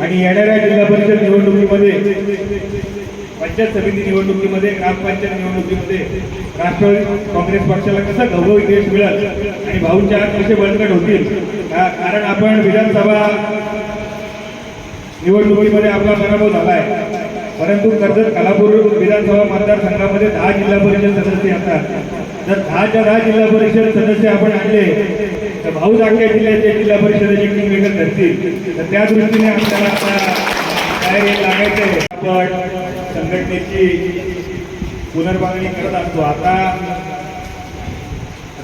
आणि येणाऱ्या जिल्हा परिषद निवडणुकीमध्ये पंचायत समिती निवडणुकीमध्ये ग्रामपंचायत निवडणुकीमध्ये राष्ट्रवादी काँग्रेस पक्षाला कसा गौरव यश मिळेल आणि भाऊंच्या हात कसे बळकट होतील? कारण आपण विधानसभा निवडणुकीमध्ये आपला पराभव झाला आहे परंतु कर्जत कलापूर विधानसभा मतदारसंघामध्ये दहा जिल्हा परिषद सदस्य असतात. जर दहाच्या दहा जिल्हा परिषद सदस्य आपण आणले तर भाऊ दाखल्या जिल्ह्याचे जिल्हा परिषदेचे किंगमेकर ठरतील. तर त्या दृष्टीने आपल्याला आता तयारी लागायचं आहे आपण संघटनेची पुनर्बांधणी करत असतो. आता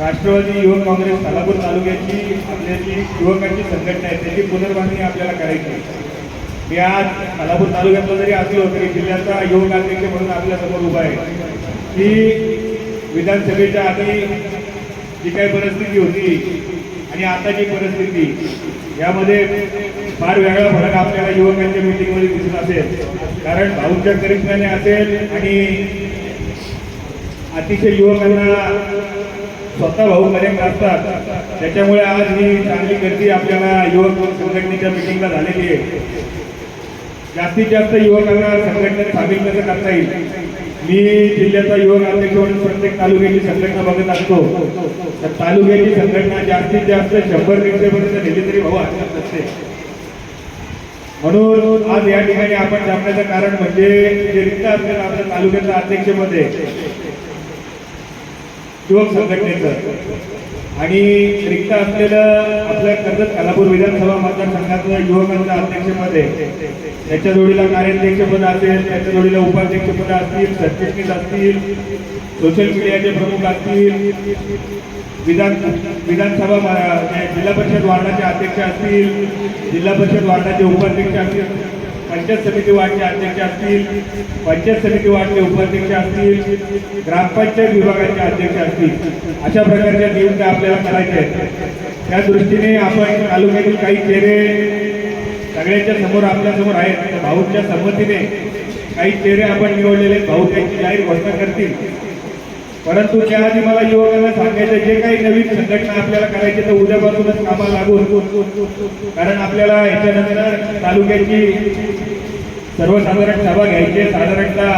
राष्ट्रवादी युवक काँग्रेस सोलापूर तालुक्याची आपल्या जी युवकांची संघटना आहे. त्याची पुनर्बांधणी आपल्याला करायची आहे. मी आज सोलापूर तालुक्यातला जरी असलो तरी जिल्ह्याचा युवक अध्यक्ष म्हणून आपल्यासमोर उभा आहे. की विधानसभेच्या आधी जी काही परिस्थिती होती आणि आताची परिस्थिती यामध्ये फार वेगळा फरक आपल्याला युवकांच्या मीटिंगमध्ये दिसून असेल. कारण भाऊंच्या करिश्म्याने असेल आणि अतिशय युवकांना स्वतः भाऊ करेक्ट असतात. त्याच्यामुळे आज ही चांगली गर्दी आपल्याला युवक संघटनेच्या मिटिंगला झालेली आहे. जास्तीत जास्त युवकांना संघटनेत सामील कसं करता येईल? मी जिल्ह्याचा युवक अध्यक्ष म्हणून प्रत्येक तालुक्याची संघटना बघत असतो. तर तालुक्याची संघटना जास्तीत जास्त शंभर दीडशे पर्यंत नेली तरी भाऊ हरकत नसते. म्हणून आज या ठिकाणी आपण जमण्याचं कारण म्हणजे जे रिक्त असलेलं आपल्या तालुक्याच्या अध्यक्षपद आहे. युवक संघटनेचं. आणि रिक्त असलेलं आपल्या कर्जत खालापूर विधानसभा मतदारसंघातलं युवकांचं अध्यक्षपद आहे त्याच्या जोडीला कार्याध्यक्षपद असेल त्याच्या जोडीला उपाध्यक्षपद असतील सरचिटणीस असतील सोशल मीडियाचे प्रमुख असतील विधान विधानसभा जिल्हा परिषद वार्डाचे अध्यक्ष असतील जिल्हा परिषद वार्डाचे उपाध्यक्ष असतील. पंचायत समिती वार्डचे अध्यक्ष असतील पंचायत समिती वार्डचे उपाध्यक्ष असतील ग्रामपंचायत विभागाचे अध्यक्ष असतील अशा प्रकारच्या नियुक्त्या आपल्याला करायच्या आहेत. त्या दृष्टीने आपण तालुक्यातील काही चेहरे सगळ्यांच्या समोर आपल्यासमोर आहेत. तर भाऊच्या संमतीने काही चेहरे आपण निवडलेले भाऊ त्यांची जाहीर घोषणा करतील. परंतु त्याआधी मला युवकांना सांगायचं जे काही नवीन संघटना आपल्याला करायची तर उद्यापासूनच कामाला लागून. कारण आपल्याला याच्यानंतर तालुक्याची सर्वसाधारण सभा घ्यायची आहे. साधारणतः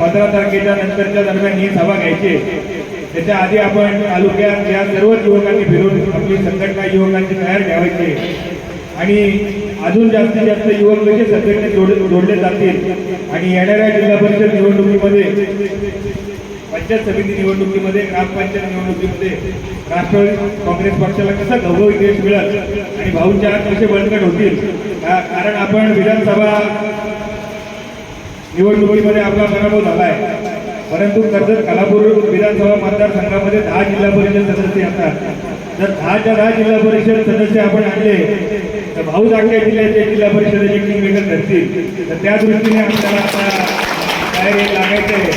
पंधरा तारखेच्या नंतरच्या दरम्यान ही सभा घ्यायची त्याच्या आधी आपण तालुक्यात या सर्वच युवकांनी फिरून आपली संघटना युवकांची तयार ठेवायची आणि अजून जास्तीत जास्त युवक कसे संघटनेत जोड जोडले जातील? आणि येणाऱ्या जिल्हा परिषद निवडणुकीमध्ये पंचायत समिती निवडणुकीमध्ये ग्रामपंचायत निवडणुकीमध्ये राष्ट्रवादी काँग्रेस पक्षाला कसं घवघवीत यश मिळत आणि भाऊंच्या आत कसे बळकट होतील? कारण आपण विधानसभा निवडणुकीमध्ये आपला पराभव झाला आहे परंतु कर्जत कलापूर विधानसभा मतदारसंघामध्ये दहा जिल्हा परिषद सदस्य असतात. जर दहाच्या दहा जिल्हा परिषद सदस्य आपण आणले तर भाऊ जागे जिल्ह्याचे जिल्हा परिषदेचे किंगमेकर ठरतील. तर त्या दृष्टीने आपल्याला आता तयारी लागायचं आहे